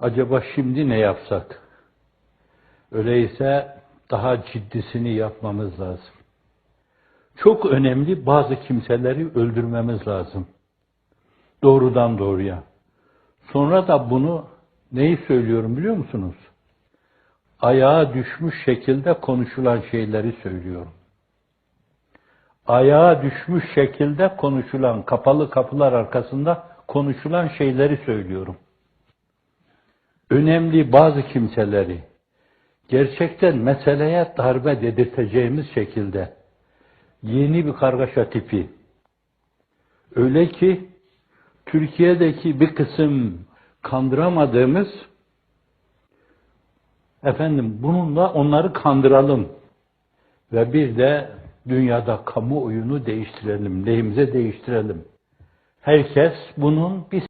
Acaba şimdi ne yapsak? Öyleyse daha ciddisini yapmamız lazım. Çok önemli bazı kimseleri öldürmemiz lazım. Doğrudan doğruya. Sonra da bunu neyi söylüyorum biliyor musunuz? Ayağa düşmüş şekilde konuşulan şeyleri söylüyorum. Ayağa düşmüş şekilde konuşulan, kapalı kapılar arkasında konuşulan şeyleri söylüyorum. Önemli bazı kimseleri gerçekten meseleye darbe dedirteceğimiz şekilde yeni bir kargaşa tipi. Öyle ki Türkiye'deki bir kısım kandıramadığımız efendim bununla onları kandıralım ve bir de dünyada kamuoyunu değiştirelim, lehimize değiştirelim. Herkes bunun bir